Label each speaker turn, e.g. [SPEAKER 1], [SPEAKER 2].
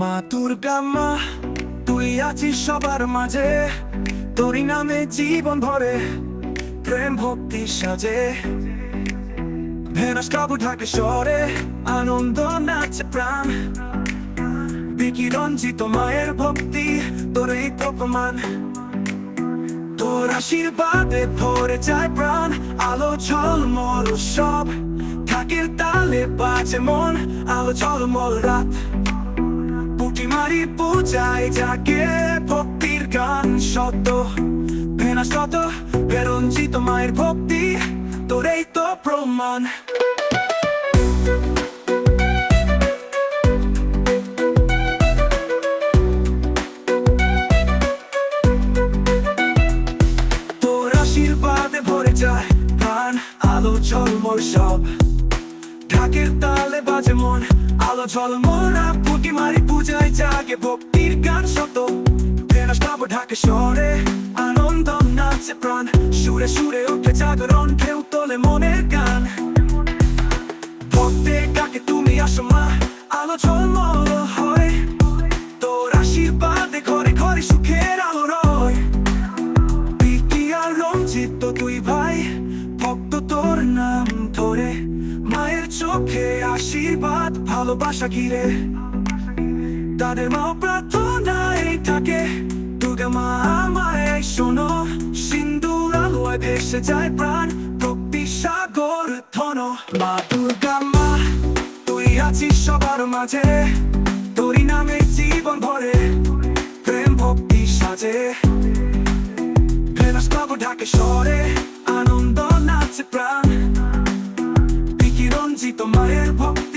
[SPEAKER 1] মা দুর্গা মা তুই আছিস সবার মাঝে। তোরই নামে জীবন ভরে, প্রেম ভক্তি সাজে। ভেনাস কাবু ঢাকে স্বরে, আনন্দ নাচে প্রাণ। বিকি রঞ্জিত মায়ের ভক্তি, তোর এই তো তোর আশীর্বাদে ভরে যায় প্রাণ, আলো ঝলমল সব। ঢাকের তালে বাজে মন, আলো ঝলমল রাত। মারি পূজায় যাকে ভক্তির গান শত ভেনা শত, বেরঞ্জিত মায়ের ভক্তি, তোর এই তো প্রমাণ। তোর আশীর্বাদে ভরে যায় প্রাণ, আলো ঝলমল সব। ঢাকের তালে বাজে মন, আলো ঝলমল না মারি পূজায় জাগে ভক্তির গান শত। ফেরাস পাবো ঢাকে শহরে, আনন্দ নাচে প্রাণ। সুরে সুরে ওঠে জাগরণ, ঢেউ তোলে মনের গান। ভক্তে ডাকে তুমি আসো মা, আলো ঝলমল হয়। তোর আশীর্বাদে ঘরে ঘরে সুখের আলো রয়। প্রীতি আর রঞ্জিত দুই ভাই, ভক্ত তোর নাম ধরে। মায়ের চোখে আশীর্বাদ, ভালোবাসা ঘিরে। তাদের মা প্রার্থনায় থাকে দুর্গা মা আমায় শোনো সিন্দুর আলোয় ভেসে যায় প্রাণ ভক্তি সাগর ধন মা দুর্গা মা তুই আছিস সবার মাঝে তোরই নামে জীবন ভরে প্রেম ভক্তি সাজে পাবো ঢাকে শহরে আনন্দ নাচে প্রাণ বিকি রঞ্জিত মায়ের ভক্তি